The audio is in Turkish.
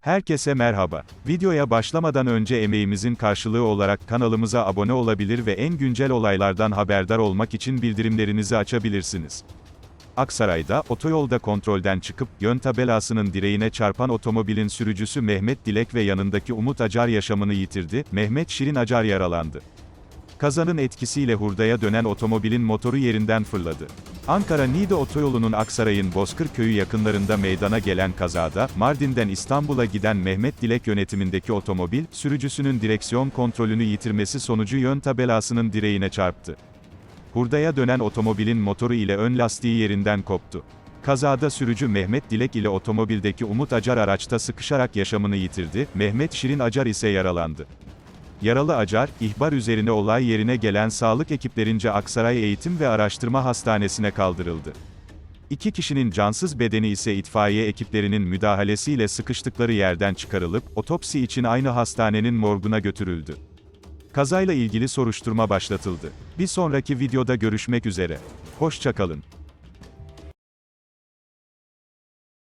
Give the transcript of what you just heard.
Herkese merhaba. Videoya başlamadan önce emeğimizin karşılığı olarak kanalımıza abone olabilir ve en güncel olaylardan haberdar olmak için bildirimlerinizi açabilirsiniz. Aksaray'da, otoyolda kontrolden çıkıp, yön tabelasının direğine çarpan otomobilin sürücüsü Mehmet Dilek ve yanındaki Umut Acar yaşamını yitirdi, Mehmet Şirin Acar yaralandı. Kazanın etkisiyle hurdaya dönen otomobilin motoru yerinden fırladı. Ankara-Niğde otoyolunun Aksaray'ın Bozkır köyü yakınlarında meydana gelen kazada, Mardin'den İstanbul'a giden Mehmet Dilek yönetimindeki otomobil, sürücüsünün direksiyon kontrolünü yitirmesi sonucu yön tabelasının direğine çarptı. Hurdaya dönen otomobilin motoru ile ön lastiği yerinden koptu. Kazada sürücü Mehmet Dilek ile otomobildeki Umut Acar araçta sıkışarak yaşamını yitirdi, Mehmet Şirin Acar ise yaralandı. Yaralı Acar, ihbar üzerine olay yerine gelen sağlık ekiplerince Aksaray Eğitim ve Araştırma Hastanesi'ne kaldırıldı. İki kişinin cansız bedeni ise itfaiye ekiplerinin müdahalesiyle sıkıştıkları yerden çıkarılıp, otopsi için aynı hastanenin morguna götürüldü. Kazayla ilgili soruşturma başlatıldı. Bir sonraki videoda görüşmek üzere. Hoşçakalın.